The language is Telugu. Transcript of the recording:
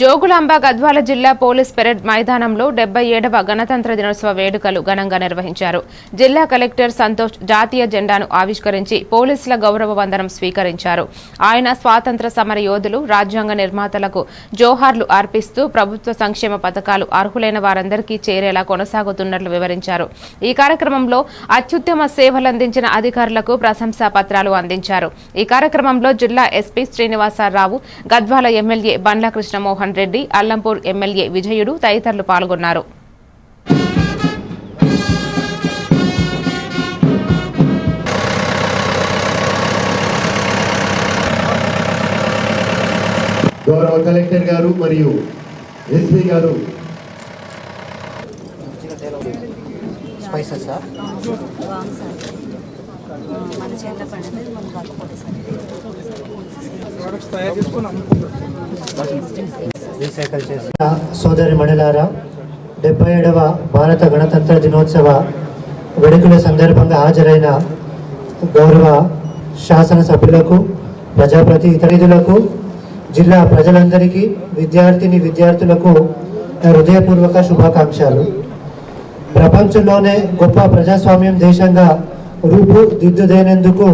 జోగులాంబ గద్వాల జిల్లా పోలీస్ పెరేడ్ మైదానంలో డెబ్బై ఏడవ గణతంత్ర దినోత్సవ వేడుకలు ఘనంగా నిర్వహించారు. జిల్లా కలెక్టర్ సంతోష్ జాతీయ జెండాను ఆవిష్కరించి పోలీసుల గౌరవ వందనం స్వీకరించారు. ఆయన స్వాతంత్ర సమర యోధులు రాజ్యాంగ నిర్మాతలకు జోహార్లు అర్పిస్తూ ప్రభుత్వ సంక్షేమ పథకాలు అర్హులైన వారందరికీ చేరేలా కొనసాగుతున్నట్లు వివరించారు. ఈ కార్యక్రమంలో అత్యుత్తమ సేవలందించిన అధికారులకు ప్రశంసా పత్రాలు అందించారు. ఈ కార్యక్రమంలో జిల్లా SP Srinivasarao Gadwal MLA Bandla Krishnamohan Reddy Alampur MLA Vijayudu తదితరులు పాల్గొన్నారు. గౌరవ కలెక్టర్ గారు మరియు ఎస్పీ గారు. Spices sir? మన చేతిలో పడినది మనం కాకపోతే సోదరి మణిలారా డెబ్బై ఏడవ భారత గణతంత్ర దినోత్సవ వేడుకల సందర్భంగా హాజరైన గౌరవ శాసనసభ్యులకు ప్రజాప్రతినిధులకు జిల్లా ప్రజలందరికీ విద్యార్థిని విద్యార్థులకు హృదయపూర్వక శుభాకాంక్షలు. ప్రపంచంలోనే గొప్ప ప్రజాస్వామ్యం దేశంగా రూపుదిద్దుదేనేందుకు